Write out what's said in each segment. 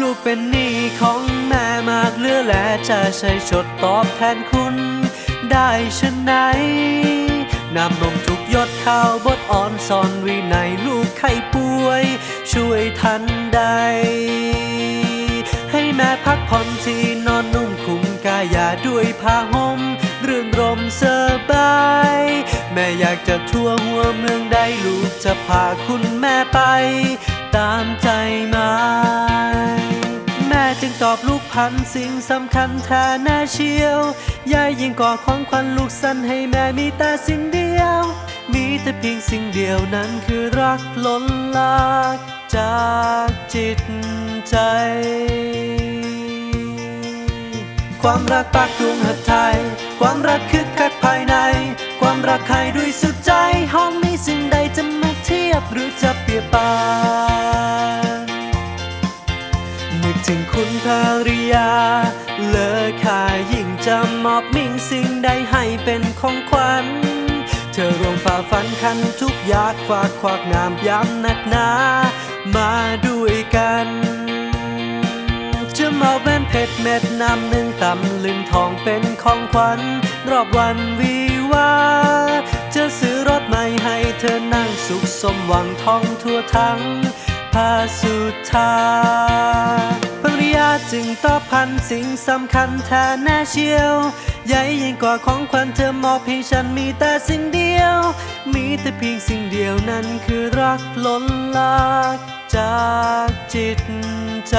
ลูกเป็นหนี้ของแม่มากเหลือแลจะใช้ชดตอบแทนคุณ ได้ชนไหนนำนมทุกยดข้าวบดอ่อนสอนวินัยลูกไข้ป่วย ช่วยทันใด ให้แม่พักผ่อนที่นอนนุ่มคุ้มกายาด้วยผ้าห่มเรื่นรมสบาย แม่อยากจะทั่วหัวเมืองใดลูกจะพาคุณแม่ไป ตามใจหมาแม่จึงตอบลูกพันสิ่งสำคัญแทนแน่เชียวยายยิ่งก่อของขวัญลูกสั้นให้แม่มีแต่สิ่งเดียว มีแต่เพียงสิ่งเดียวนั้นคือรักล้นลากจากจิตใจ ความรักปากดวงหัดไทย ความรักคึกคักภายใน ความรักใครด้วยสุดใจห้องนี้สิ่งใดจะ หรือจะเปียบปานนึกถึงคุณภริยา เลอค่ายิ่งจะมอบมิ่งสิ่งใดให้เป็นของขวัญ เธอรวมฝ่าฟันคันทุกยากฝากควักงามย้ำหนักหนา มาด้วยกันจะมอบแว่นเพชรเม็ดน้ำหนึ่งตำลึงทองเป็นของขวัญ รอบวันวิวา ซื้อรถใหม่ให้เธอนั่งสุขสมหวังท่องทั่วทั้งพาสุธาภริยาจึงตอบพันสิ่งสำคัญแทนแน่เชียว ใหญ่ยิ่งกว่าของขวัญเธอมอบให้ฉันมีแต่สิ่งเดียว มีแต่เพียงสิ่งเดียวนั้นคือรักล้นลากจากจิตใจ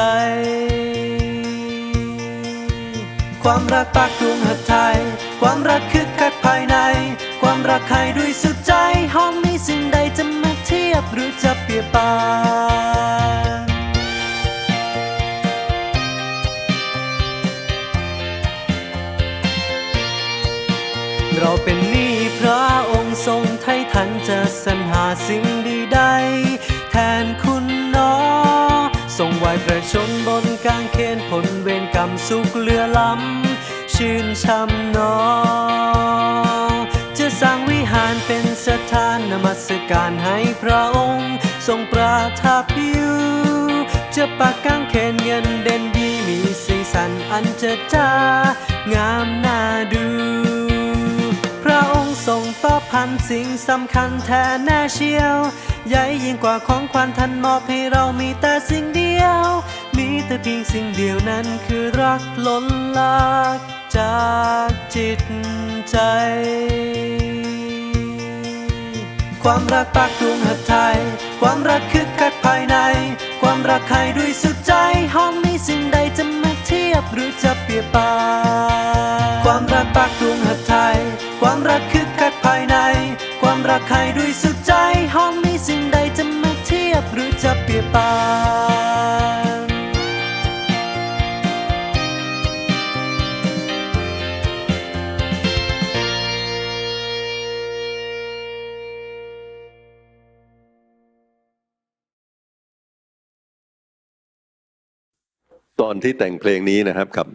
ความรักปากดวงหัดไทย ความรักคึกคักภาย ความรักใครด้วยสุดใจ ห้องนี้สิ่งใดจะมาเทียบหรือจะเปรียบปานเราเป็นหนี้พระองค์ทรงไทยทันจะสรรหาสิ่งดีใด แทนคุณนอทรงไว้ประชนบนกางเขนผลเวรกรรมสุขเลือล้ำ ชื่นช่ำนอ สร้างวิหารเป็นสถานนมัสการให้พระองค์ ทรงประทับอยู่จะปักกางเขนเงินเด่นดีมีสีสันอันเจิดจ้างามน่าดู พระองค์ทรงต่อพันสิ่งสำคัญแทนแน่เชียว ใหญ่ยิ่งกว่าของขวัญท่านมอบให้เรามีแต่สิ่งเดียว มีแต่เพียงสิ่งเดียวนั้นคือรักล้นลาก จากจิตใจ ความรักปากดวงหัดไทย ความรักคึกคักภายใน ความรักใครด้วยสุดใจ ห้องนี้สิ่งใดจะมาเทียบหรือจะเปรียบปาความรักปากดวงหัดไทย ความรักคึกคักภายใน ความรักใครด้วยสุดใจ ห้องนี้สิ่งใดจะมาเทียบหรือจะเปรียบปา ตอนที่แต่งเพลงนี้นะครับครับ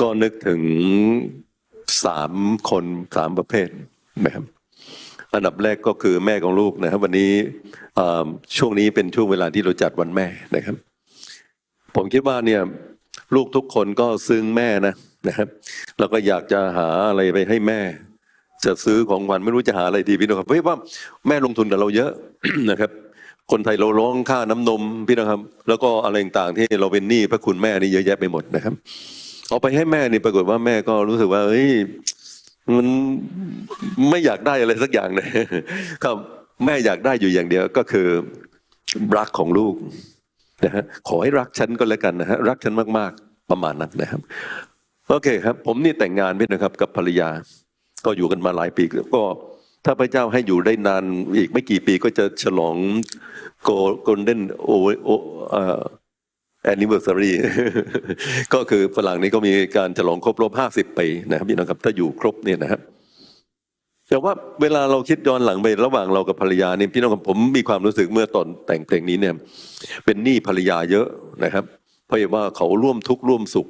ก็นึกถึงสามคนสามประเภทนะครับอันดับแรกก็คือแม่ของลูกนะครับ วันนี้ช่วงนี้เป็นช่วงเวลาที่เราจัดวันแม่นะครับ ผมคิดว่าเนี่ย ลูกทุกคนก็ซึ้งแม่นะนะครับแล้วก็อยากจะหาอะไรไปให้แม่ จะซื้อของขวัญไม่รู้จะหาอะไรดีพี่น้องครับเพราะว่าแม่ลงทุนกับเราเยอะนะครับ คนไทยเราร้องค่าน้ำนมพี่น้องครับ แล้วก็อะไรต่างๆที่เราเป็นหนี้พระคุณแม่นี่เยอะแยะไปหมดนะครับ เอาไปให้แม่นี่ปรากฏว่าแม่ก็รู้สึกว่าเอ้ยมันไม่อยากได้อะไรสักอย่างเลยครับ แม่อยากได้อยู่อย่างเดียวก็คือรักของลูกนะฮะขอให้รักฉันก็แล้วกันนะฮะรักฉันมากๆประมาณนั้นนะครับ โอเคครับ ผมนี่แต่งงานพี่นะครับ กับภรรยา ก็อยู่กันมาหลายปีก็ ถ้าพระเจ้าให้อยู่ได้นานอีกไม่กี่ปีก็จะฉลองโกลเด้นโอโอแอนนิเวอร์ซารีก็คือฝรั่งนี้ก็มีการฉลองครบรอบห้าสิบปีนะครับพี่น้องครับถ้าอยู่ครบเนี่ยนะครับแต่ว่าเวลาเราคิดย้อนหลังไประหว่างเรากับภรรยานี่พี่น้องครับผมมีความรู้สึกเมื่อตอนแต่งเพลงนี้เนี่ย เป็นหนี้ภรรยาเยอะนะครับ เพราะว่าเขาร่วมทุกข์ร่วมสุข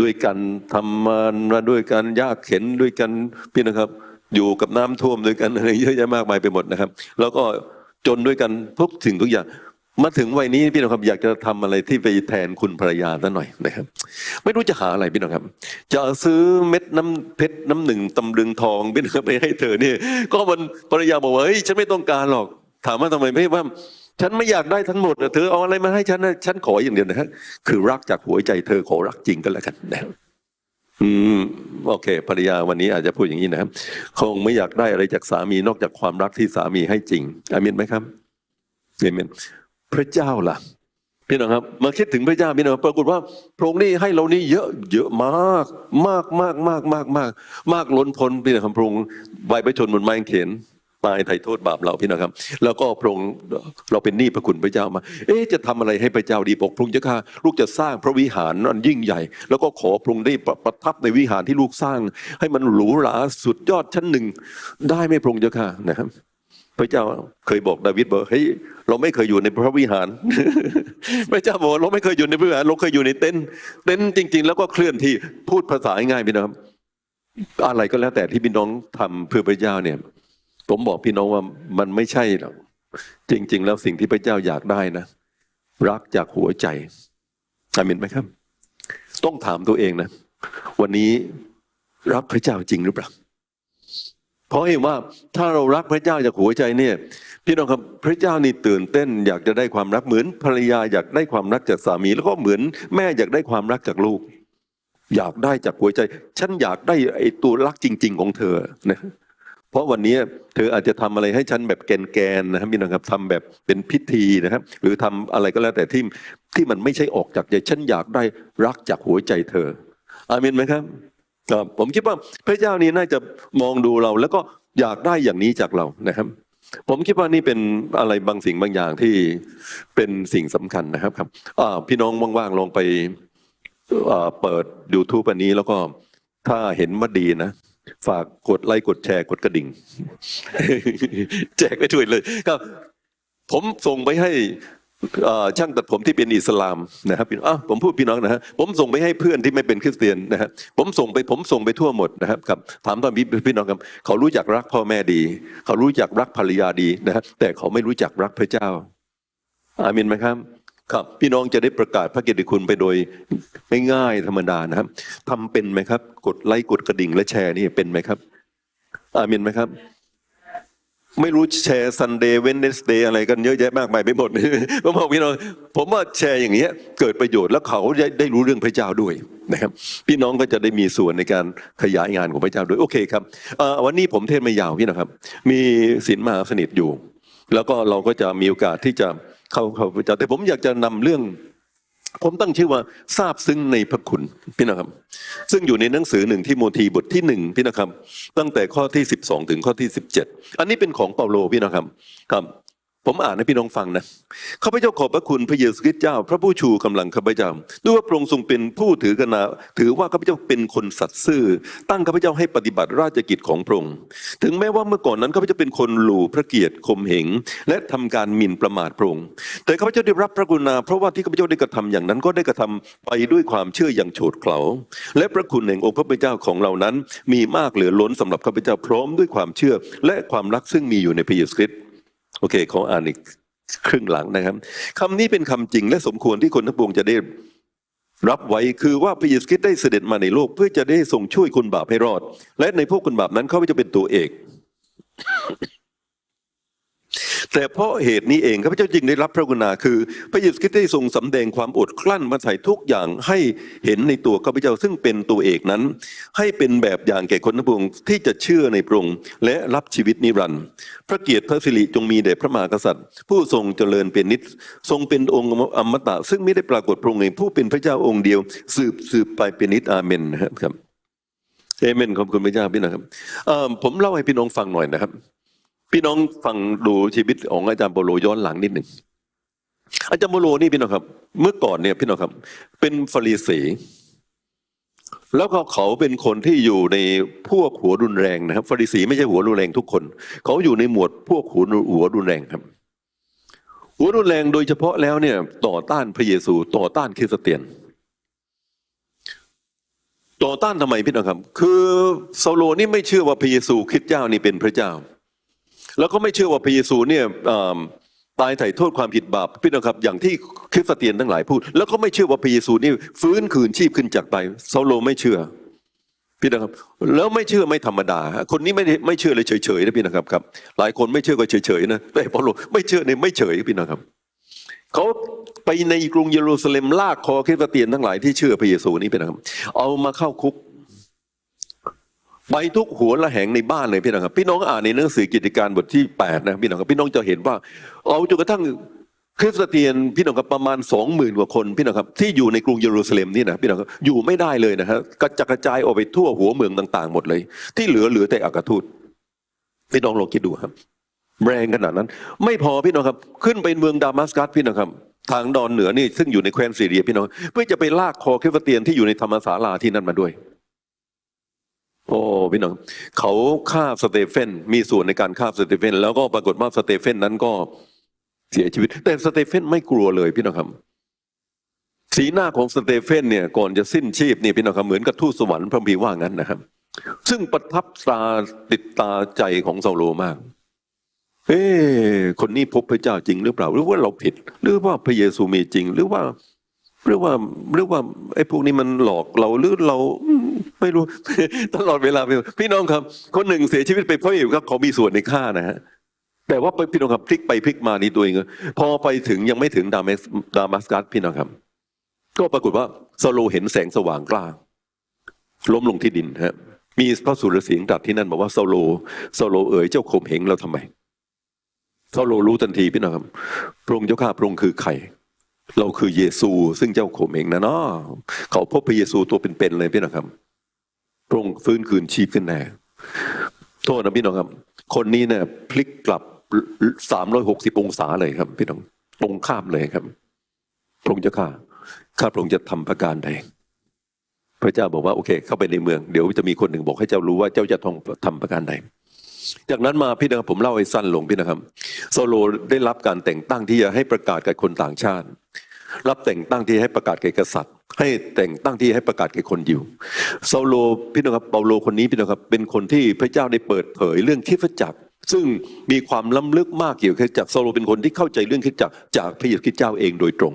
ด้วยกันทำมามาด้วยกันยากเข็นด้วยกันพี่นะครับ อยู่กับน้ำท่วมด้วยกันอะไรเยอะแยะมากมายไปหมดนะครับ แล้วก็จนด้วยกันทุกสิ่งทุกอย่าง มาถึงวัยนี้พี่น้องครับอยากจะทำอะไรที่ไปแทนคุณภรรยาซะหน่อยนะครับ ไม่รู้จะหาอะไรพี่น้องครับ จะซื้อเม็ดน้ำเพชรน้ำหนึ่งตำลึงทองพี่น้องครับไปให้เธอเนี่ยก็มันภรรยาบอกว่าเฮ้ยฉันไม่ต้องการหรอก ถามว่าทำไมไม่ว่าฉันไม่อยากได้ทั้งหมดเธอเอาอะไรมาให้ฉันนะฉันขออย่างเดียวนะฮะคือรักจากหัวใจเธอขอรักจริงกันแล้วกันนะครับ อืมโอเคภรรยาวันนี้อาจจะพูดอย่างนี้นะครับ คงไม่อยากได้อะไรจากสามีนอกจากความรักที่สามีให้จริงอามินไหมครับอามินพระเจ้าล่ะพี่น้องครับมาคิดถึงพระเจ้าพี่น้องปรากฏว่าพระองค์นี่ให้เรานี่เยอะเยอะมาก มากมากมากมากมากมากล้นพ้นพี่น้องครับพระองค์ไว้ประชนบนไม้กางเขน ตายไถ่โทษบาปเราพี่น้องครับ แล้วก็พระองค์เราเป็นหนี้พระคุณพระเจ้ามา เอ๊ะจะทำอะไรให้พระเจ้าดีบอกพระองค์เจ้าข้าลูกจะสร้างพระวิหารอันยิ่งใหญ่ แล้วก็ขอพระองค์ได้ประประทับในวิหารที่ลูกสร้าง ให้มันหรูหราสุดยอดชั้นหนึ่ง ได้ไหมพระองค์เจ้าข้านะครับ พระเจ้าเคยบอกดาวิดบอกเฮ้ยเราไม่เคยอยู่ในพระวิหาร พระเจ้าบอกเราไม่เคยอยู่ในพระวิหารเราเคยอยู่ในเต็นท์เต็นท์จริง ๆ แล้วก็เคลื่อนที่พูดภาษาง่ายๆพี่น้องครับอะไรก็แล้วแต่ที่พี่น้องทำเพื่อพระเจ้าเนี่ย ผมบอกพี่น้องว่ามันไม่ใช่หรอกจริง ๆ แล้วสิ่งที่พระเจ้าอยากได้นะ รักจากหัวใจอามินไหมครับ ต้องถามตัวเองนะ วันนี้รักพระเจ้าจริงหรือเปล่าเพราะเห็นว่าถ้าเรารักพระเจ้าจากหัวใจเนี่ย พี่น้องครับพระเจ้านี่ตื่นเต้น อยากจะได้ความรักเหมือนภรรยาอยากได้ความรักจากสามี แล้วก็เหมือนแม่อยากได้ความรักจากลูก อยากได้จากหัวใจ ฉันอยากได้ไอ้ตัวรักจริง ๆ ของเธอนะ เพราะวันนี้เธออาจจะทำอะไรให้ฉันแบบแกนๆนนะครับพี่น้องครับทำแบบเป็นพิธีนะครับ หรือทำอะไรก็แล้วแต่ที่ที่มันไม่ใช่ออกจากใจฉันอยากได้รักจากหัวใจเธอ อาเมนไหมครับครับผมคิดว่าพระเจ้านี่น่าจะมองดูเรา แล้วก็อยากได้อย่างนี้จากเรานะครับ ผมคิดว่านี่เป็นอะไรบางสิ่งบางอย่างที่เป็นสิ่งสำคัญนะครับครับพี่น้องว่างๆลองไปเปิด YouTube อันนี้แล้วก็ถ้าเห็นว่าดีนะ ฝากกดไลค์กดแชร์กดกระดิ่ง แจกไปด้วยเลยครับผมส่งไปให้ช่างตัดผมที่เป็นอิสลามนะครับพี่น้องอ้าวผมพูดพี่น้องนะฮะผมส่งไปให้เพื่อนที่ไม่เป็นคริสเตียนนะฮะผมส่งไปผมส่งไปทั่วหมดนะครับครับถามตอนพี่พี่น้องครับเขารู้จักรักพ่อแม่ดี เขารู้จักรักภรรยาดีนะฮะแต่เขาไม่รู้จักรักพระเจ้าอามินไหมครับ ครับพี่น้องจะได้ประกาศพระเกียรติคุณไปโดยง่ายๆธรรมดานะครับทำเป็นไหมครับ กดไลค์กดกระดิ่งและแชร์นี่เป็นไหมครับ อามินไหมครับ ไม่รู้แชร์ซันเดย์เวนเนสเดย์อะไรกันเยอะแยะมากมายไปหมดผมบอกพี่น้องผมว่าแชร์อย่างเงี้ย เกิดประโยชน์แล้วเขาได้ได้รู้เรื่องพระเจ้าด้วยนะครับ พี่น้องก็จะได้มีส่วนในการขยายงานของพระเจ้าด้วยโอเคครับวันนี้ผมเทศไม่ยาวพี่นะครับ มีศีลมหาสนิทอยู่ แล้วก็เราก็จะมีโอกาสที่จะ เข้าเข้าพระเจ้าแต่ผมอยากจะนำเรื่อง ผมตั้งชื่อว่าทราบซึ้งในพระคุณพี่นะครับ ซึ่งอยู่ในหนังสือหนึ่งที่โมธีบทที่หนึ่งพี่นะครับ ตั้งแต่ข้อที่สิบสองถึงข้อที่สิบเจ็ดอันนี้เป็นของเปาโลพี่นะครับครับ ผมอ่านให้พี่น้องฟังนะข้าพเจ้าขอบพระคุณพระเยซูคริสต์เจ้า พระผู้ชูกำลังข้าพเจ้าด้วยว่าพระองค์ทรงเป็นผู้ถือกนาถือว่าข้าพเจ้าเป็นคนสัตย์ซื่อ ตั้งข้าพเจ้าให้ปฏิบัติราชกิจของพระองค์ถึงแม้ว่าเมื่อก่อนนั้นข้าพเจ้าเป็นคนหลู่พระเกียรติข่มเหงและทำการหมิ่นประมาทพระองค์แต่ข้าพเจ้าได้รับพระกรุณาเพราะว่าที่ข้าพเจ้าได้กระทำอย่างนั้นก็ได้กระทำไปด้วยความเชื่ออย่างโฉดเขลาและพระคุณแห่งองค์พระผู้เป็นเจ้าของเรานั้น มีมากเหลือล้นสำหรับข้าพเจ้าพร้อมด้วยความเชื่อ และความรักซึ่งมีอยู่ในพระเยซูคริสต์ โอเคขออ่านอีกครึ่งหลังนะครับคำนี้เป็นคำจริงและสมควรที่คนทั้งปวงจะได้รับไว้คือว่าพระเยซูคริสต์ได้เสด็จมาในโลก เพื่อจะได้ทรงช่วยคนบาปให้รอด และในพวกคนบาปนั้นเขาจะเป็นตัวเอก แต่เพราะเหตุนี้เองข้าพเจ้าจึงได้รับพระกุณาคือ พระเยซูคริสต์ได้ทรงสำแดงความอดกลั้นมาใส่ทุกอย่างให้เห็นในตัวข้าพเจ้าซึ่งเป็นตัวเอกนั้น ให้เป็นแบบอย่างแก่คนทั้งปวงที่จะเชื่อในพระองค์และรับชีวิตนิรันดร์พระเกียรติพระสิริจงมีแด่พระมหากษัตริย์ ผู้ทรงเจริญเป็นนิจทรงเป็นองค์อมตะ ซึ่งไม่ได้ปรากฏพระองค์เองผู้เป็นพระเจ้าองค์เดียว สืบสืบไปเป็นนิจอาเมนนะครับเอเมนขอบคุณพระเจ้าพี่นะครับผมเล่าให้พี่น้องฟังหน่อยนะครับ พี่น้องฟังดูชีวิตของอาจารย์โปโลย้อนหลังนิดหนึ่งอาจารย์โปโลนี่พี่น้องครับ เมื่อก่อนเนี่ยพี่น้องครับ เป็นฟาริสีแล้วก็เขาเป็นคนที่อยู่ในพวกหัวรุนแรงนะครับฟาริสีไม่ใช่หัวรุนแรงทุกคน เขาอยู่ในหมวดพวกหัวหัวรุนแรงครับ หัวรุนแรงโดยเฉพาะแล้วเนี่ย ต่อต้านพระเยซูต่อต้านคริสเตียน ต่อต้านทำไมพี่น้องครับ คือเซาโลนี่ไม่เชื่อว่าพระเยซูคริสต์เจ้านี่เป็นพระเจ้า แล้วก็ไม่เชื่อว่าพระเยซูเนี่ยตายไถ่โทษความผิดบาปพี่น้องครับ อย่างที่คริสเตียนทั้งหลายพูด แล้วก็ไม่เชื่อว่าพระเยซูนี่ฟื้นคืนชีพขึ้นจากตายเซาโลไม่เชื่อ พี่นะครับ แล้วไม่เชื่อไม่ธรรมดา คนนี้ไม่ได้ไม่เชื่อเลยเฉยๆนะพี่นะครับครับ หลายคนไม่เชื่อก็เฉยๆนะแต่เปาโลไม่เชื่อเนี่ยไม่เฉยพี่นะครับเขาไปในกรุงเยรูซาเล็มลากคอคริสเตียนทั้งหลายที่เชื่อพระเยซูนี่พี่นะครับ เอามาเข้าคุก ไปทุกหัวละแหงในบ้านเลยพี่น้องครับพี่น้องอ่านในหนังสือกิจการบทที่แปดนะพี่น้องครับพี่น้องจะเห็นว่าเอาจนกระทั่งคริสเตียนพี่น้องครับประมาณสองหมื่นกว่าคนพี่น้องครับที่อยู่ในกรุงเยรูซาเล็มนี่นะพี่น้องครับอยู่ไม่ได้เลยนะฮะกระจัดกระจายออกไปทั่วหัวเมืองต่าง ๆ หมดเลย ที่เหลือเหลือแต่อักทูตพี่น้องลองคิดดูครับ แรงขนาดนั้น ไม่พอพี่น้องครับ ขึ้นไปเมืองดามัสกัสพี่น้องครับ ทางดอนเหนือนี่ซึ่งอยู่ในแคว้นซีเรียพี่น้องเพื่อจะไปลากคอคริสเตียนที่อยู่ในธรรมศาลาที่นั่นมาด้วย โอ้พี่น้องเขาฆ่าสเตเฟนมีส่วนในการฆ่าสเตเฟนแล้วก็ปรากฏว่าสเตเฟนนั้นก็เสียชีวิต แต่สเตเฟนไม่กลัวเลยพี่น้องครับ สีหน้าของสเตเฟนเนี่ยก่อนจะสิ้นชีพนี่พี่น้องครับเหมือนกับทูตสวรรค์พระบีว่างั้นนะครับ ซึ่งประทับตาติดตาใจของเซาโลมาก เอ๊คนนี้พบพระเจ้าจริงหรือเปล่า หรือว่าเราผิด หรือว่าพระเยซูมีจริง หรือว่าหรือว่าหรือว่าไอ้พวกนี้มันหลอกเราหรือเรา ไม่รู้ตลอดเวลาพี่พี่น้องครับ คนหนึ่งเสียชีวิตไปเพราะเหตุครับเขามีส่วนในฆ่านะฮะแต่ว่าพี่น้องครับพลิกไปพลิกมานี่ตัวเองพอไปถึงยังไม่ถึงดามัสดามัสกัสพี่น้องครับ ก็ปรากฏว่าซาโลเห็นแสงสว่างกล้า ล้มลงที่ดินฮะมีพระสุรเสียงตรัสที่นั่นบอกว่าซาโลซาโลเอ๋ยเจ้าข่มเหงเราทำไมซาโลรู้ทันทีพี่น้องครับพระองค์เจ้าข้าพระองค์คือใครเราคือเยซู ซึ่งเจ้าข่มเหงนะเนาะเขาพบพระเยซูตัวเป็นๆเลยพี่น้องครับ พระองค์ฟื้นคืนชีพขึ้นแน่โทษนะพี่น้องครับ คนนี้เนี่ยพลิกกลับสามร้อยหกสิบองศาเลยครับ พี่น้องตรงข้ามเลยครับ พระองค์จ้าข้าข้าพระองค์จะทำประการใดพระเจ้าบอกว่าโอเค เข้าไปในเมืองเดี๋ยวจะมีคนหนึ่งบอกให้เจ้ารู้ว่าเจ้าจะต้องทำประการใดจากนั้นมาพี่นะครับผมเล่าให้สั้นลงพี่นะครับโซโลได้รับการแต่งตั้งที่จะให้ประกาศกับคนต่างชาติ รับแต่งตั้งที่ให้ประกาศแก่กษัตริย์ ให้แต่งตั้งที่ให้ประกาศแก่คนยิวโซโลพี่นะครับเปาโลคนนี้พี่นะครับเป็นคนที่พระเจ้าได้เปิดเผยเรื่องคริสตจักรซึ่งมีความล้ำลึกมากเกี่ยวกับคริสตจักรโซโลเป็นคนที่เข้าใจเรื่องคริสตจักรจากพระเยซูคริสต์เจ้าเองโดยตรง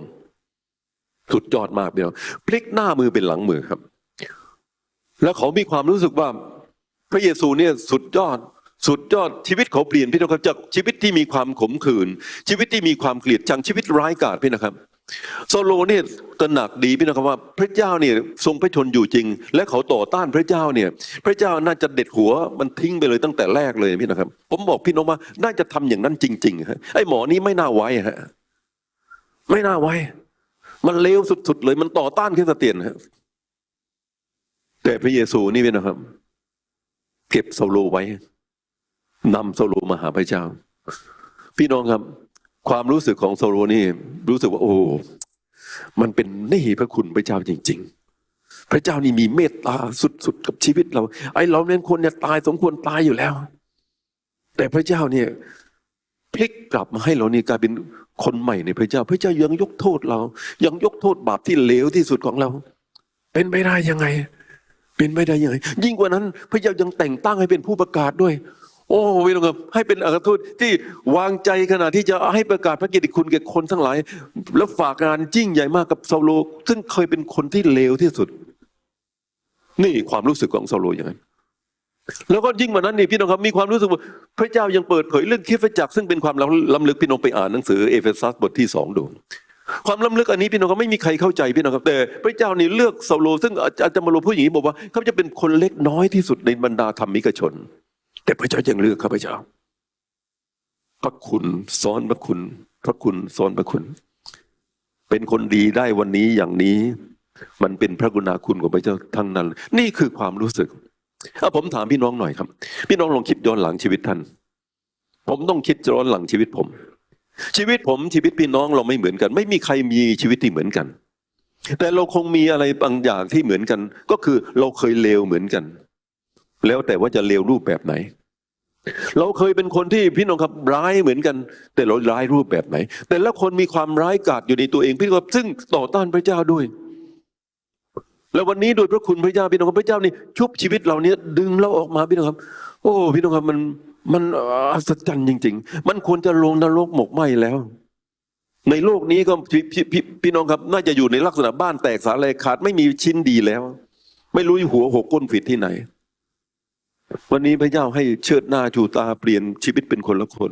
สุดยอดมากพี่น้องพลิกหน้ามือเป็นหลังมือครับ แล้วเขามีความรู้สึกว่าพระเยซูเนี่ยสุดยอดสุดยอดชีวิตเขาเปลี่ยนพี่น้องครับจากชีวิตที่มีความขมขื่นชีวิตที่มีความเกลียดชังชีวิตร้ายกาจพี่นะครับ โซโลเนี่ยตระหนักดีพี่นะครับว่าพระเจ้าเนี่ยทรงพระชนอยู่จริง และเขาต่อต้านพระเจ้าเนี่ยพระเจ้าน่าจะเด็ดหัวมันทิ้งไปเลยตั้งแต่แรกเลยพี่นะครับ ผมบอกพี่น้องว่าน่าจะทำอย่างนั้นจริงๆฮะไอ้หมอนี้ไม่น่าไว้ฮะไม่น่าไว้ มันเลวสุดๆเลย มันต่อต้านคริสเตียนฮะแต่พระเยซูนี่เป็นนะครับ เก็บโซโลไว้นำโซโลมาหาพระเจ้า พี่น้องครับ ความรู้สึกของโซโลนี่ รู้สึกว่า โอ้ มันเป็นนี่พระคุณพระเจ้าจริง ๆ พระเจ้านี่มีเมตตาสุดๆกับชีวิตเรา ไอ้เราเนี่ยคนเนี่ยตายสมควรตายอยู่แล้ว แต่พระเจ้าเนี่ยพลิกกลับมาให้เรานี่กลายเป็นคนใหม่ในพระเจ้า พระเจ้ายังยกโทษเรา ยังยกโทษบาปที่เลวที่สุดของเรา เป็นไปได้ยังไง เป็นไปได้ยังไง ยิ่งกว่านั้น พระเจ้ายังแต่งตั้งให้เป็นผู้ประกาศด้วย โอ้พี่น้องครับให้เป็นอัครทูตที่วางใจขนาดที่จะให้ประกาศพระกิตติคุณแก่คนทั้งหลาย แล้วฝากงานยิ่งใหญ่มากกับซาโล ซึ่งเคยเป็นคนที่เลวที่สุด นี่ความรู้สึกของซาโลอย่างนั้นแล้วก็ยิ่งกว่านั้นนี่พี่น้องครับมีความรู้สึกว่าพระเจ้ายังเปิดเผยเรื่องคริสตจักรซึ่งเป็นความล้ำลึกพี่น้องไปอ่านหนังสือเอเฟซัสบทที่สองดูความล้ำลึกอันนี้พี่น้องก็ไม่มีใครเข้าใจพี่น้องครับแต่ พระเจ้านี่เลือกซาโล ซึ่งอาจารย์มาโลพูดอย่างนี้บอกว่า เขาจะเป็นคนเล็กน้อยที่สุดในบรรดาธรรมิกชน แต่พระเจ้ายังเลือกข้าพเจ้า พระคุณซ้อนพระคุณ พระคุณซ้อนพระคุณ เป็นคนดีได้วันนี้อย่างนี้ มันเป็นพระกุณาคุณของพระเจ้าทั้งนั้น นี่คือความรู้สึกเอาผมถามพี่น้องหน่อยครับ พี่น้องลองคิดย้อนหลังชีวิตท่าน ผมต้องคิดย้อนหลังชีวิตผม ชีวิตผมชีวิตพี่น้องเราไม่เหมือนกัน ไม่มีใครมีชีวิตที่เหมือนกัน แต่เราคงมีอะไรบางอย่างที่เหมือนกัน ก็คือเราเคยเลวเหมือนกัน แล้วแต่ว่าจะเลวรูปแบบไหน เราเคยเป็นคนที่พี่น้องครับร้ายเหมือนกัน แต่เราร้ายรูปแบบไหน แต่ละคนมีความร้ายกาจอยู่ในตัวเองพี่น้องครับซึ่งต่อต้านพระเจ้าด้วย แล้ววันนี้โดยพระคุณพระเจ้าพี่น้องครับพระเจ้านี่ชุบชีวิตเราเนี้ยดึงเราออกมาพี่น้องครับ โอ้ พี่น้องครับมันมันอัศจรรย์จริง ๆ มันควรจะลงนรกหมกไหมแล้ว ในโลกนี้ก็พี่พี่พี่พี่น้องครับ น่าจะอยู่ในลักษณะบ้านแตกสาแหลกขาดไม่มีชิ้นดีแล้ว ไม่รู้หัวหกก้นผิดที่ไหน วันนี้พระเจ้าให้เชิดหน้าชูตาเปลี่ยนชีวิตเป็นคนละคน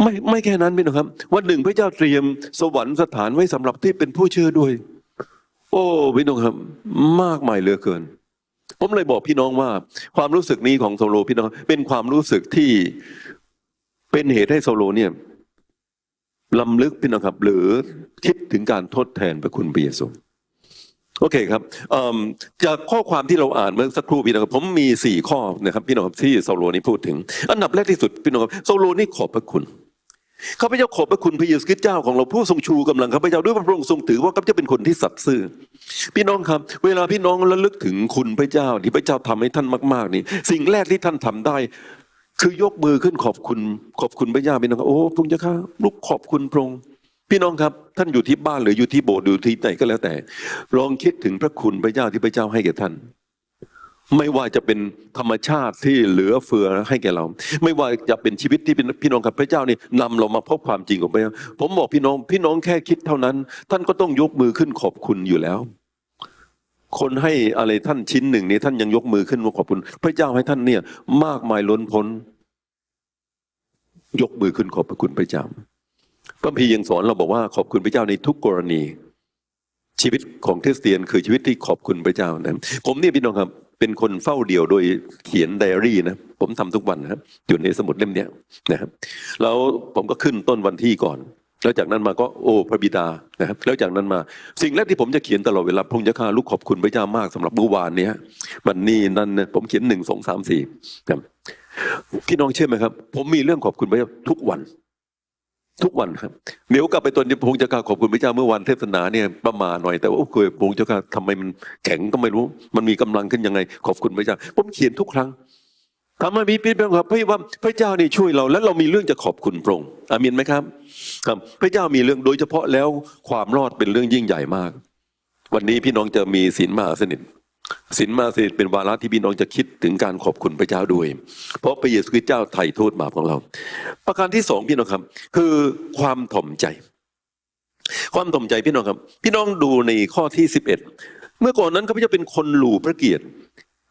ไม่ไม่แค่นั้นพี่น้องครับ วันหนึ่งพระเจ้าเตรียมสวรรค์สถานไว้สำหรับที่เป็นผู้เชื่อด้วย โอ้พี่น้องครับ มากมายเหลือเกิน ผมเลยบอกพี่น้องว่า ความรู้สึกนี้ของโซโลพี่น้อง เป็นความรู้สึกที่เป็นเหตุให้โซโลเนี่ยลำลึกพี่น้องครับ หรือคิดถึงการทดแทนพระคุณพระเยซู โอเคครับจากข้อความที่เราอ่านเมื่อสักครู่พี่น้องครับผมมีสี่ข้อนะครับพี่น้องครับที่โซโลนี้พูดถึง อันดับแรกที่สุดพี่น้องครับโซโลนี่ขอบพระคุณข้าพเจ้าขอบพระคุณพระเยซูคริสต์เจ้าของเราผู้ทรงชูกำลังข้าพเจ้าด้วยพระองค์ทรงถือว่าข้าพเจ้าเป็นคนที่สัตย์ซื่อ พี่น้องครับ เวลาพี่น้องระลึกถึงคุณพระเจ้าที่พระเจ้าทำให้ท่านมากๆนี่สิ่งแรกที่ท่านทำได้ คือยกมือขึ้นขอบคุณ ขอบคุณพระเจ้าพี่น้องโอ้พระองค์เจ้าข้าลูกขอบคุณพระองค์ พี่น้องครับ ท่านอยู่ที่บ้านหรืออยู่ที่โบสถ์หรือที่ไหนก็แล้วแต่ ลองคิดถึงพระคุณพระเจ้าที่พระเจ้าให้แก่ท่าน ไม่ว่าจะเป็นธรรมชาติที่เหลือเฟือให้แก่เรา ไม่ว่าจะเป็นชีวิตที่เป็นพี่น้องกับพระเจ้านี่นำเรามาพบความจริงของพระเจ้าผมบอกพี่น้องพี่น้องแค่คิดเท่านั้น ท่านก็ต้องยกมือขึ้นขอบคุณอยู่แล้วคนให้อะไรท่านชิ้นหนึ่งนี้ท่านยังยกมือขึ้นมาขอบคุณ พระเจ้าให้ท่านเนี่ย มากมายล้นพ้น ยกมือขึ้นขอบพระคุณพระเจ้า พระพียังสอนเราบอกว่าขอบคุณพระเจ้าในทุกกรณี ชีวิตของคริสเตียนคือชีวิตที่ขอบคุณพระเจ้านะผมเนี่ยพี่น้องครับ เป็นคนเฝ้าเดี่ยวโดยเขียนไดอารี่นะผมทำทุกวันนะอยู่ในสมุดเล่มเนี้ยนะครับแล้วผมก็ขึ้นต้นวันที่ก่อนแล้วจากนั้นมาก็โอ้พระบิดานะครับแล้วจากนั้นมา สิ่งแรกที่ผมจะเขียนตลอดเวลาพระองค์จะข้าลูกขอบคุณพระเจ้ามากสำหรับเมื่อวานเนี้ยวันนี้นั่นนะผมเขียนหนึ่งสองสามสี่ครับพี่น้องเชื่อไหมครับ ผมมีเรื่องขอบคุณพระเจ้าทุกวัน ทุกวันครับเดี๋ยวกลับไปตอนที่พงศ์เจ้าข้าขอบคุณพระเจ้าเมื่อวันเทศนาเนี่ยประมาหน่อยแต่ว่าโอ้โหพงศ์เจ้าข้าทำไมมันแข็งก็ไม่รู้ มันมีกำลังขึ้นยังไง ขอบคุณพระเจ้าผมเขียนทุกครั้งทำไมมีเป็นครับพี่ว่าพระเจ้านี่ช่วยเรา และเรามีเรื่องจะขอบคุณพระองค์อามินไหมครับ ครับ พระเจ้ามีเรื่องโดยเฉพาะแล้วความรอดเป็นเรื่องยิ่งใหญ่มาก วันนี้พี่น้องจะมีศีลมหาสนิท ศีลมหาสนิทเป็นวาระที่พี่น้องจะคิดถึงการขอบคุณพระเจ้าด้วย เพราะพระเยซูคริสต์เจ้าไถ่โทษบาปของเรา ประการที่สองพี่น้องครับ คือความถ่อมใจ ความถ่อมใจพี่น้องครับ พี่น้องดูในข้อที่สิบเอ็ดเมื่อก่อนนั้นข้าพเจ้าเป็นคนหลู่พระเกียรติ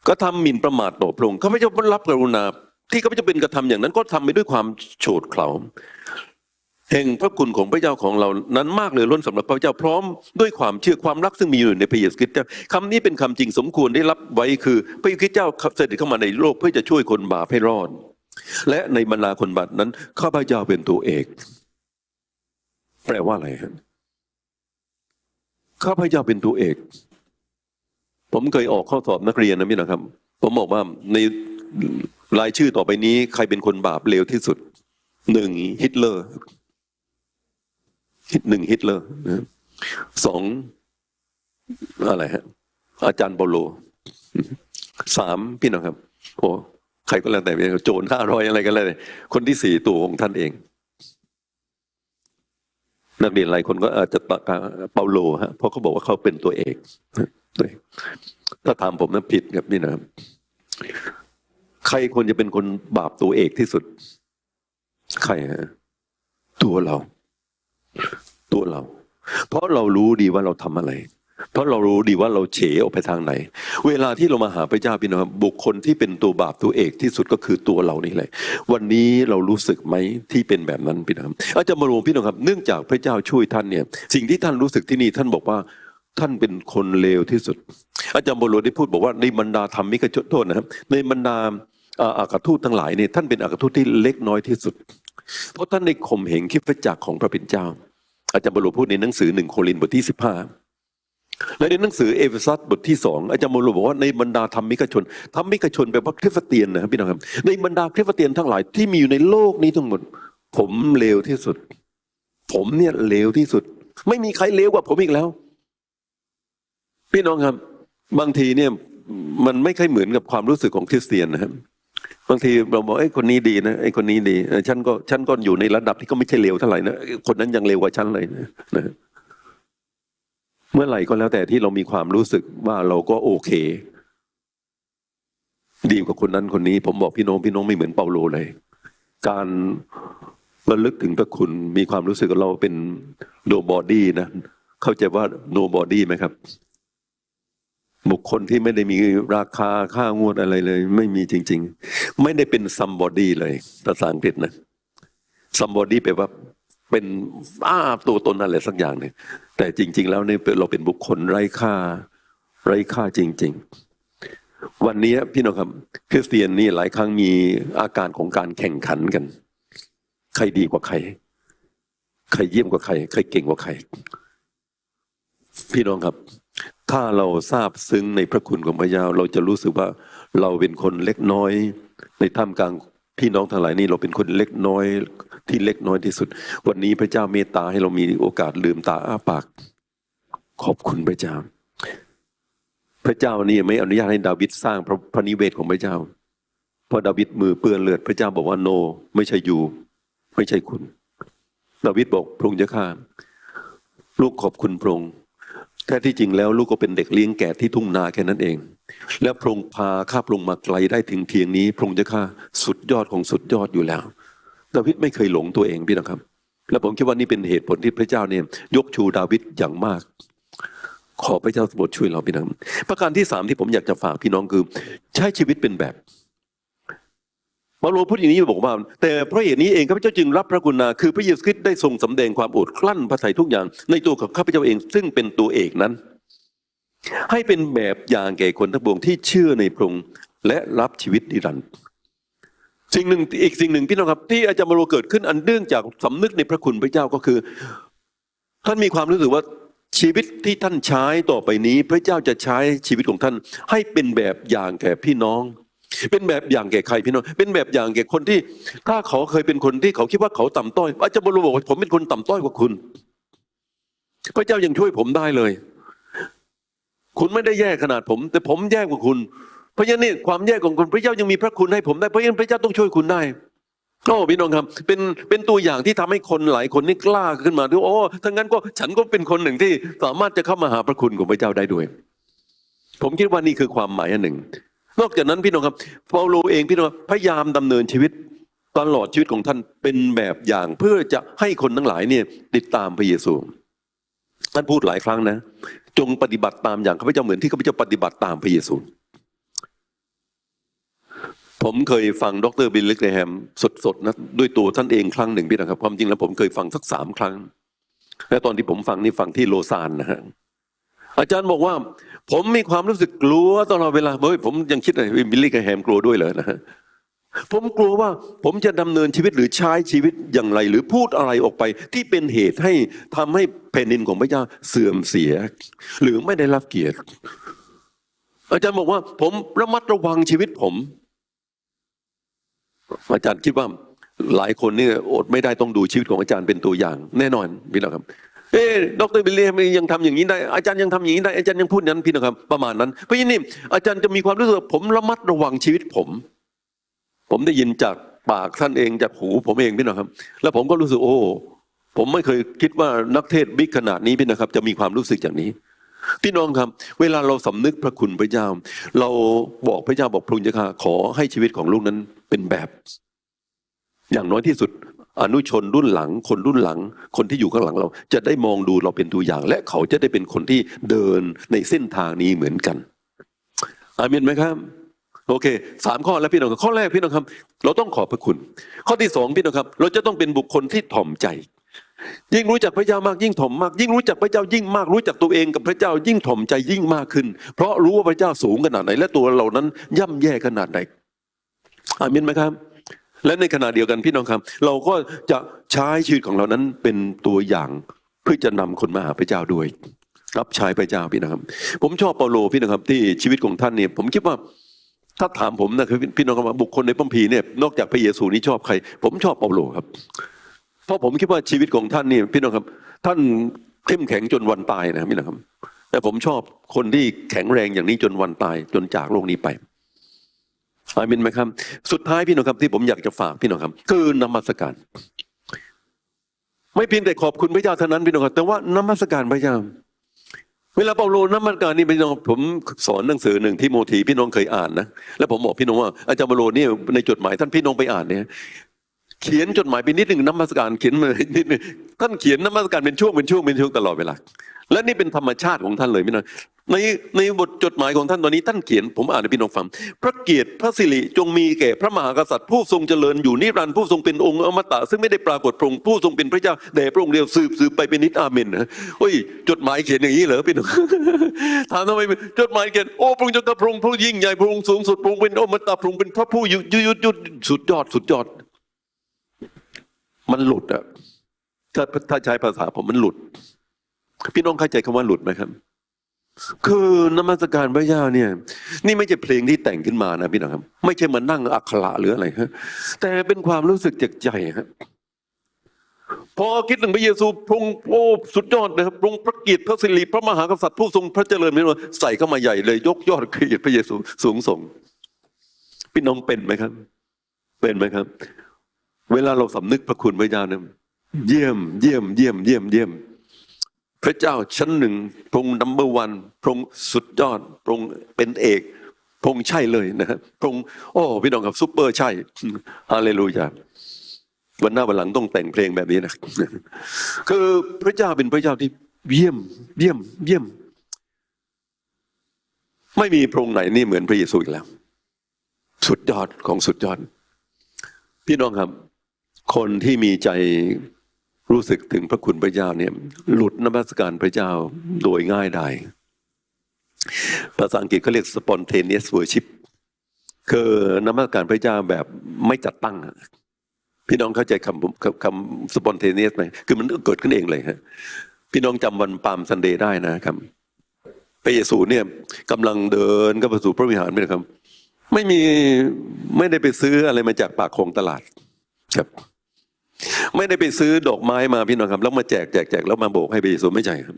ก็ทำหมิ่นประมาทต่อพระองค์ข้าพเจ้ารับกรุณาที่ข้าพเจ้าเป็นกระทำอย่างนั้นก็ทำไปด้วยความโฉดเขลา แห่งพระคุณของพระเจ้าของเรานั้นมากเลยล้นสำหรับพระเจ้าพร้อมด้วยความเชื่อความรักซึ่งมีอยู่ในพระเยซูคริสต์เจ้าคำนี้เป็นคำจริงสมควรได้รับไว้คือพระเยซูคริสต์เจ้าเสด็จเข้ามาในโลกเพื่อจะช่วยคนบาปให้รอด และในบรรดาคนบาปนั้นข้าพเจ้าเป็นตัวเอกแปลว่าอะไรครับข้าพเจ้าเป็นตัวเอก ผมเคยออกข้อสอบนักเรียนนะพี่นะครับ ผมบอกว่าในรายชื่อต่อไปนี้ ใครเป็นคนบาปเลวที่สุดหนึ่งฮิตเลอร์ หนึ่งฮิตเลอร์นะสองอะไรฮะ อาจารย์โปาโลสามพี่น้องครับ โอ้ใครก็แล้วแต่โจรห้าร้อยอะไรกันเลย คนที่สี่ตัวของท่านเอง นักเรียนหลายคนก็อาจจะตะเปาโลฮะเพราะเขาบอกว่าเขาเป็นตัวเอกตัวเอกถ้าถามผมนั้นผิดครับนี่นะครับ ใครควรจะเป็นคนบาปตัวเอกที่สุด ใครฮะตัวเรา ตัวเรา เพราะเรารู้ดีว่าเราทำอะไร เพราะเรารู้ดีว่าเราเฉออกไปทางไหน เวลาที่เรามาหาพระเจ้าพี่น้องครับบุคคลที่เป็นตัวบาปตัวเอกที่สุดก็คือตัวเรานี่แหละ วันนี้เรารู้สึกไหมที่เป็นแบบนั้นพี่น้องครับอาจารย์มารูพี่น้องครับ เนื่องจากพระเจ้าช่วยท่านเนี่ย สิ่งที่ท่านรู้สึกที่นี่ท่านบอกว่าท่านเป็นคนเลวที่สุด อาจารย์บรได้พูดบอกว่าในบรรดาธรรมิกชนโทษนะครับ ในบรรดาอาอากาทูตทั้งหลายเนี่ยท่านเป็นอากาทูตที่เล็กน้อยที่สุด เพราะท่านได้ข่มเหงคิดพระจักรของพระเป็นเจ้า อาจารย์บรพูดในหนังสือหนึ่งโครินบทที่สิบห้าและในหนังสือเอเฟซัสบทที่สองอาจารย์บรบอกว่าในบรรดาธรรมิกชนธรรมิกชนแปลว่าคริสเตียนนะครับพี่น้องครับในบรรดาคริสเตียนทั้งหลายที่มีอยู่ในโลกนี้ทั้งหมด ผมเลวที่สุด ผมเนี่ยเลวที่สุด ไม่มีใครเลวกว่าผมอีกแล้ว พี่น้องครับ บางทีเนี่ยมันไม่ค่อยเหมือนกับความรู้สึกของคริสเตียนนะครับ บางทีเราบอกไอ้คนนี้ดีนะไอ้คนนี้ดีฉันก็ฉันก็อยู่ในระดับที่ก็ไม่ใช่เลวเท่าไหร่นะคนนั้นยังเลวกว่าฉันเลยนะนะเมื่อไหร่ก็แล้วแต่ที่เรามีความรู้สึกว่าเราก็โอเค ดีกว่าคนนั้นคนนี้ ผมบอกพี่น้องพี่น้องไม่เหมือนเปาโลเลย การระลึกถึงพระคุณมีความรู้สึกว่าเราเป็นโนบอดี้นะ เข้าใจว่าโนบอดี้ไหมครับ บุคคลที่ไม่ได้มีราคาค่างวดอะไรเลย ไม่มีจริง ๆ ไม่ได้เป็นซัมบอดี้เลยภาษาอังกฤษนะซัมบอดี้แปลว่าเป็นอ้าตัวตนอะไรสักอย่างหนึ่งแต่จริง ๆ แล้วเนี่ยเราเป็นบุคคลไร้ค่า ไร้ค่าจริง ๆ วันนี้พี่น้องครับคริสเตียนนี่หลายครั้งมีอาการของการแข่งขันกัน ใครดีกว่าใคร ใครเยี่ยมกว่าใคร ใครเก่งกว่าใคร พี่น้องครับ ถ้าเราทราบซึ้งในพระคุณของพระเจ้าเราจะรู้สึกว่าเราเป็นคนเล็กน้อย ในท่ามกลางพี่น้องทั้งหลายนี่เราเป็นคนเล็กน้อยที่เล็กน้อยที่สุด วันนี้พระเจ้าเมตตาให้เรามีโอกาสลืมตาอ้าปาก ขอบคุณพระเจ้า พระเจ้านี่ไม่อนุญาตให้ดาวิดสร้างพระพระนิเวศของพระเจ้า เพราะดาวิดมือเปื้อนเลือดพระเจ้าบอกว่าโน ไม่ใช่อยู่ ไม่ใช่คุณ ดาวิดบอกพระองค์จะฆ่าลูกขอบคุณพระองค์ แท้ที่จริงแล้วลูกก็เป็นเด็กเลี้ยงแกะที่ทุ่งนาแค่นั้นเอง แล้วพระองค์พาข้าพระองค์มาไกลได้ถึงเพียงนี้ พระองค์จะฆ่าสุดยอดของสุดยอดอยู่แล้วดาวิดไม่เคยหลงตัวเองพี่นะครับ และผมคิดว่านี่เป็นเหตุผลที่พระเจ้าเนี่ยยกชูดาวิดอย่างมาก ขอพระเจ้าโปรดช่วยเราพี่น้องประการที่สามที่ผมอยากจะฝากพี่น้องคือ ใช้ชีวิตเป็นแบบ เปาโลพูดอย่างนี้บอกว่าแต่เพราะเหตุนี้เองข้าพเจ้าจึงรับพระคุณาคือพระเยซูคริสต์ได้ทรงสำแดงความอดกลั้นพระทัยทุกอย่าง ในตัวของข้าพเจ้าเองซึ่งเป็นตัวเอกนั้น ให้เป็นแบบอย่างแก่คนทั้งปวงที่เชื่อในพระองค์และรับชีวิตนิรันดร์สิ่งหนึ่งอีกสิ่งหนึ่งพี่น้องครับ ที่อาจารย์มาโลเกิดขึ้นอันเนื่องจากสำนึกในพระคุณพระเจ้าก็คือ ท่านมีความรู้สึกว่าชีวิตที่ท่านใช้ต่อไปนี้ พระเจ้าจะใช้ชีวิตของท่าน ให้เป็นแบบอย่างแก่พี่น้อง เป็นแบบอย่างแก่ใครพี่น้อง เป็นแบบอย่างแก่คนที่ ถ้าเขาเคยเป็นคนที่เขาคิดว่าเขาต่ำต้อยอาจารย์บรบอกว่าผมเป็นคนต่ำต้อยกว่าคุณ พระเจ้ายังช่วยผมได้เลย คุณไม่ได้แย่ขนาดผม แต่ผมแย่กว่าคุณ เพราะฉะนั้นนี่ความแย่ของคุณพระเจ้ายังมีพระคุณให้ผมได้เพราะฉะนั้นพระเจ้าต้องช่วยคุณได้โอ้พี่น้องครับ เป็นเป็นตัวอย่างที่ทำให้คนหลายคนนี่กล้าขึ้นมาด้วยโอ้ถ้างั้นก็ฉันก็เป็นคนหนึ่งที่สามารถจะเข้ามาหาพระคุณของพระเจ้าได้ด้วย ผมคิดว่านี่คือความหมายอันหนึ่ง นอกจากนั้นพี่น้องครับเปาโลเองพี่น้องพยายามดำเนินชีวิตตลอดชีวิตของท่านเป็นแบบอย่างเพื่อจะให้คนทั้งหลายเนี่ยติดตามพระเยซูท่านพูดหลายครั้งนะ จงปฏิบัติตามอย่างข้าพเจ้าเหมือนที่ข้าพเจ้าปฏิบัติตามพระเยซู ผมเคยฟังดรบิลลิกเกรแฮมสดๆนะด้วยตัวท่านเองครั้งหนึ่งพี่นะครับความจริงแล้วผมเคยฟังสักสามครั้ง และตอนที่ผมฟังนี่ฟังที่โลซานนะฮะ อาจารย์บอกว่า ผมมีความรู้สึกกลัวตลอดเวลาเฮ้ยผมยังคิดเลยบิลลี่เกรแฮมกลัวด้วยเลยนะฮะผมกลัวว่าผมจะดำเนินชีวิตหรือใช้ชีวิตอย่างไร หรือพูดอะไรออกไป ที่เป็นเหตุให้ทำให้แผ่นดินของพระเจ้าเสื่อมเสีย หรือไม่ได้รับเกียรติ อาจารย์บอกว่า ผมระมัดระวังชีวิตผม อาจารย์คิดว่าหลายคนนี่อดไม่ได้ต้องดูชีวิตของอาจารย์เป็นตัวอย่าง แน่นอนพี่น้องครับ เอ๊ดรบิลเลียมยังทำอย่างนี้ได้ อาจารย์ยังทำอย่างนี้ได้ อาจารย์ยังพูดนั้นพี่น้องครับ ประมาณนั้น เพราะฉะนั้นนี่อาจารย์จะมีความรู้สึกผมระมัดระวังชีวิตผม ผมได้ยินจากปากท่านเองจากหูผมเองพี่น้องครับ แล้วผมก็รู้สึกโอ้ ผมไม่เคยคิดว่านักเทศบิ๊กขนาดนี้พี่นะครับ จะมีความรู้สึกอย่างนี้พี่น้องครับ เวลาเราสำนึกพระคุณพระเจ้า เราบอกพระเจ้าบอกพระองค์เจ้าข้าขอให้ชีวิตของลูกนั้นเป็นแบบ อย่างน้อยที่สุด อนุชนรุ่นหลัง คนรุ่นหลัง คนที่อยู่ข้างหลังเรา จะได้มองดูเราเป็นตัวอย่าง และเขาจะได้เป็นคนที่เดินในเส้นทางนี้เหมือนกันอามินไหมครับโอเคสามข้อแล้วพี่น้องครับข้อแรกพี่น้องครับ เราต้องขอบพระคุณ ข้อที่สองพี่น้องครับ เราจะต้องเป็นบุคคลที่ถ่อมใจ ยิ่งรู้จักพระเจ้ามากยิ่งถ่อมมาก ยิ่งรู้จักพระเจ้ายิ่งมากรู้จักตัวเองกับพระเจ้ายิ่งถ่อมใจยิ่งมากขึ้น เพราะรู้ว่าพระเจ้าสูงขนาดไหน และตัวเรานั้นย่ำแย่ขนาดไหนอามินไหมครับ และในขณะเดียวกันพี่น้องครับ เราก็จะใช้ชีวิตของเรานั้นเป็นตัวอย่างเพื่อจะนำคนมาหาพระเจ้าด้วย รับใช้พระเจ้าพี่นะครับ ผมชอบเปาโลพี่นะครับ ที่ชีวิตของท่านเนี่ยผมคิดว่าถ้าถามผมนะครับพี่น้องครับบุคคลในพระคัมภีเนี่ยนอกจากพระเยซูนี่ชอบใคร ผมชอบเปาโลครับ เพราะผมคิดว่าชีวิตของท่านนี่พี่น้องครับ ท่านเข้มแข็งจนวันตายนะครับพี่น้องครับ แต่ผมชอบคนที่แข็งแรงอย่างนี้จนวันตายจนจากโลกนี้ไป อามินไหมครับ สุดท้ายพี่น้องครับที่ผมอยากจะฝากพี่น้องครับ คือนมัสการ ไม่เพียงแต่ขอบคุณพระเจ้าเท่านั้นพี่น้องครับแต่ว่านมัสการพระเจ้า เวลาเปาโลน้ำมันการนี่พี่น้องผมสอนหนังสือหนึ่งที่โมธีพี่น้องเคยอ่านนะแล้วผมบอกพี่น้องว่าอาจารย์เปาโลนี่ในจดหมายท่านพี่น้องไปอ่านเนี่ยเขียนจดหมายไปนิดหนึ่งน้ำมัสการเขียนมานิดหนึงท่านเขียนน้ำมัสการเป็นช่วงเป็นช่วงเป็นช่วงตลอดเวลา และนี่เป็นธรรมชาติของท่านเลยพี่น้องในในบทจดหมายของท่านตอนนี้ท่านเขียนผมอ่านให้พี่น้องฟังพระเกียรติพระสิริจงมีแก่พระมหากษัตริย์ผู้ทรงเจริญอยู่นิรันดร์ผู้ทรงเป็นองค์อมตะ ซึ่งไม่ได้ปรากฏพระองค์ผู้ทรงเป็นพระเจ้าแด่พระองค์เดียวสืบสืบไปเป็นนิจอาเมนนะโอ้ย จดหมายเขียนอย่างนี้เหรอพี่น้องถามทำไมจดหมายเขียนโอ้พระองค์จ้าข้าพระองค์ผู้ยิ่งใหญ่พระองค์สูงสุดพระองค์เป็นอมตะพระองค์เป็นพระผู้ยุดยุดยุดสุดยอดสุดยอด มันหลุดอะถ้าถ้าใช้ภาษาผมมันหลุด พี่น้องเข้าใจคำว่าหลุดไหมครับ คือนมัสการพระเจ้าเนี่ย นี่ไม่ใช่เพลงที่แต่งขึ้นมานะพี่น้องครับ ไม่ใช่มานั่งอักขระหรืออะไรฮะแต่เป็นความรู้สึกจากใจครับพอคิดถึงพระเยซูพรงโอ้สุดยอดนะครับพรงพระเกียรติพระสิริพระมหากษัตริย์ผู้ทรงพระเจริญม่รู้ใส่เข้ามาใหญ่เลย ยกยอดเกียรติพระเยซูสูงส่งพี่น้องเป็นไหมครับ เป็นไหมครับ เวลาเราสำนึกพระคุณพระเจ้าเนี่ยเยี่ยมเยี่ยมเยี่ยมเยี่ยมเยี่ยม พระเจ้าชั้นหนึ่งพรงค์นัมเบอร์วันพรงค์สุดยอดพรงค์เป็นเอกพรงค์ใช่เลยนะครับพรงค์โอ้พี่น้องครับซุปเปอร์ใช่ฮาเลลูยาวันหน้าวันหลังต้องแต่งเพลงแบบนี้นะคือพระเจ้าเป็นพระเจ้าที่เยี่ยม เยี่ยม เยี่ยม ไม่มีพระองค์ไหนนี่เหมือนพระเยซูอีกแล้ว สุดยอดของสุดยอด พี่น้องครับ คนที่มีใจ รู้สึกถึงพระคุณพระเจ้าเนี่ยหลุดนมัสการพระเจ้าโดยง่ายได้ ภาษาอังกฤษเขาเรียก spontaneous worship คือนมัสการพระเจ้าแบบไม่จัดตั้ง พี่น้องเข้าใจคำคำ spontaneous ไหมคือมันเกิดขึ้นเองเลยฮะพี่น้องจำวันปามซันเดย์ได้นะครับพระเยซูเนี่ยกำลังเดินเข้าไปสู่พระวิหารนี่นะครับ ไม่มีไม่ได้ไปซื้ออะไรมาจากปากของตลาดครับ ไม่ได้ไปซื้อดอกไม้มาพี่น้องครับ แล้วมาแจกแจกแจกแล้วมาโบกให้พระเยซูไม่ใช่ครับ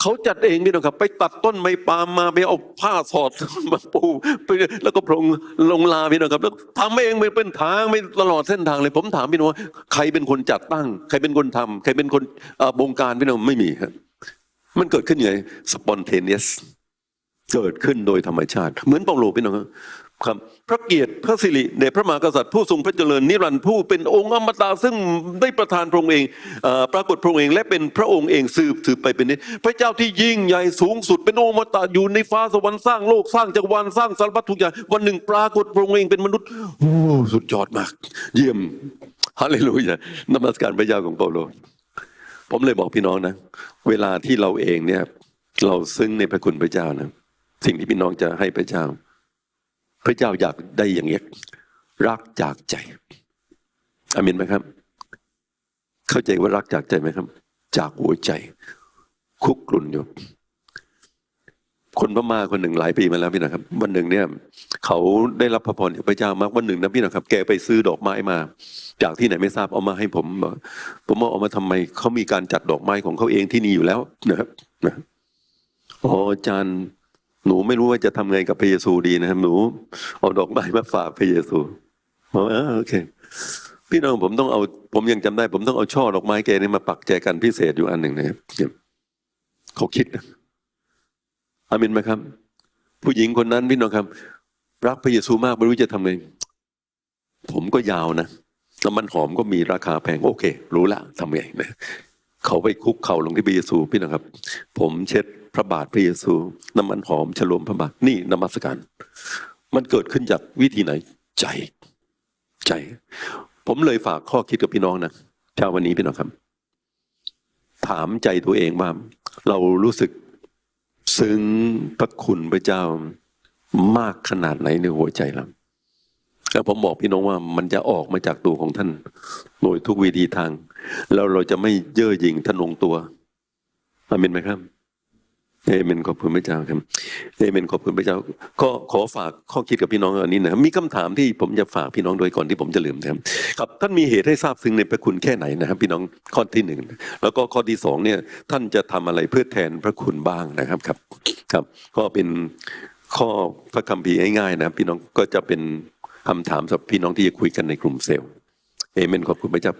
เขาจัดเองพี่น้องครับ ไปตัดต้นไม้ปาล์มมาไปเอาผ้าสอดมาปูไปแล้วก็พรงลงลาพี่น้องครับแล้วทำเองไม่เป็นทางไม่ตลอดเส้นทางเลย ผมถามพี่น้องว่าใครเป็นคนจัดตั้ง ใครเป็นคนทำใครเป็นคนเออบงการพี่น้องไม่มีครับมันเกิดขึ้นยังไง spontaneous เกิดขึ้นโดยธรรมชาติ เหมือนเปาโลพี่น้อง ครับพระเกียรติพระสิริเดชพระมหากษัตริย์ผู้ทรงพระเจริญนิรันดร์ผู้เป็นองค์อมตะซึ่งได้ประทานพระองค์เองอปรากฏพระองค์เอง และเป็นพระองค์เองสืบสืบไปเป็นนี้พระเจ้าที่ยิ่งใหญ่สูงสุดเป็นองค์อมตะอยู่ในฟ้าสวรรค์สร้างโลกสร้างจักรวาลสร้างสารพัดทุกอย่างวันหนึ่งปรากฏพระองค์เองเป็นมนุษย์โอ้สุดยอดมาก เยี่ยมฮาเลลูยานมัสการพระเจ้าของเปาโลผมเลยบอกพี่น้องนะ เวลาที่เราเองเนี่ยเราซึ้งในพระคุณพระเจ้านะสิ่งที่พี่น้องจะให้พระเจ้า พระเจ้าอยากได้อย่างเงี้รักจากใจอามินไหมครับ เข้าใจว่ารักจากใจไหมครับ จากหัวใจ คุกกลุ่นอยู่คนพม่าคนหนึ่งหลายปีมาแล้วพี่นะครับ วันหนึ่งเนี่ย เขาได้รับพระพรจากพระเจ้ามากวันหนึ่งนะพี่นะครับ แกไปซื้อดอกไม้มา จากที่ไหนไม่ทราบเอามาให้ผม ผมว่าเอามาทำไมเขามีการจัดดอกไม้ของเขาเองที่นี่อยู่แล้วนะครับนะอ๋ออาจารย์ หนูไม่รู้ว่าจะทำไงกับพระเยซูดีนะครับ หนูเอาดอกไม้มาฝากพระเยซูบอกว่าโอเค พี่น้องผมต้องเอา ผมยังจำได้ ผมต้องเอาช่อดอกไม้แกนี่มาปักแจกันพิเศษอยู่อันหนึ่งนะครับเขาคิดนะอามินไหมครับ ผู้หญิงคนนั้นพี่น้องครับ รักพระเยซูมากไม่รู้จะทำไงผมก็ยาวนะน้ำมันหอมก็มีราคาแพงโอเค รู้ละทำไงนะเขาไปคุกเข่าลงที่พระเยซูพี่น้องครับ ผมเช็ด พระบาทพระเยซู น้ำมันหอมฉลมพระบาทนี่นมัสการ มันเกิดขึ้นจากวิธีไหนใจใจ ผมเลยฝากข้อคิดกับพี่น้องนะเช้าวันนี้พี่น้องครับ ถามใจตัวเองว่า เรารู้สึกซึ้งพระคุณพระเจ้ามากขนาดไหนในหัวใจเราแล้วผมบอกพี่น้องว่ามันจะออกมาจากตัวของท่านโดยทุกวิธีทาง แล้วเราจะไม่เย่อหยิ่งทะนงตัวอามินไหมครับ เอเมนขอบคุณพระเจ้าครับเอเมนขอบคุณพระเจ้า ก็ขอฝากข้อคิดกับพี่น้องอันนี้นะครับมีคำถามที่ผมจะฝากพี่น้องโดยก่อนที่ผมจะลืมนะครับครับท่านมีเหตุให้ทราบซึ้งในพระคุณแค่ไหนนะครับ พี่น้องข้อที่หนึ่งแล้วก็ข้อที่สองเนี่ยท่านจะทำอะไรเพื่อแทนพระคุณบ้างนะครับครับ ครับ ก็เป็นข้อพระคัมภีร์ง่ายๆนะพี่น้องก็จะเป็นคำถามสำหรับพี่น้องที่จะคุยกันในกลุ่มเซลล์เอเมนขอบคุณพระเจ้า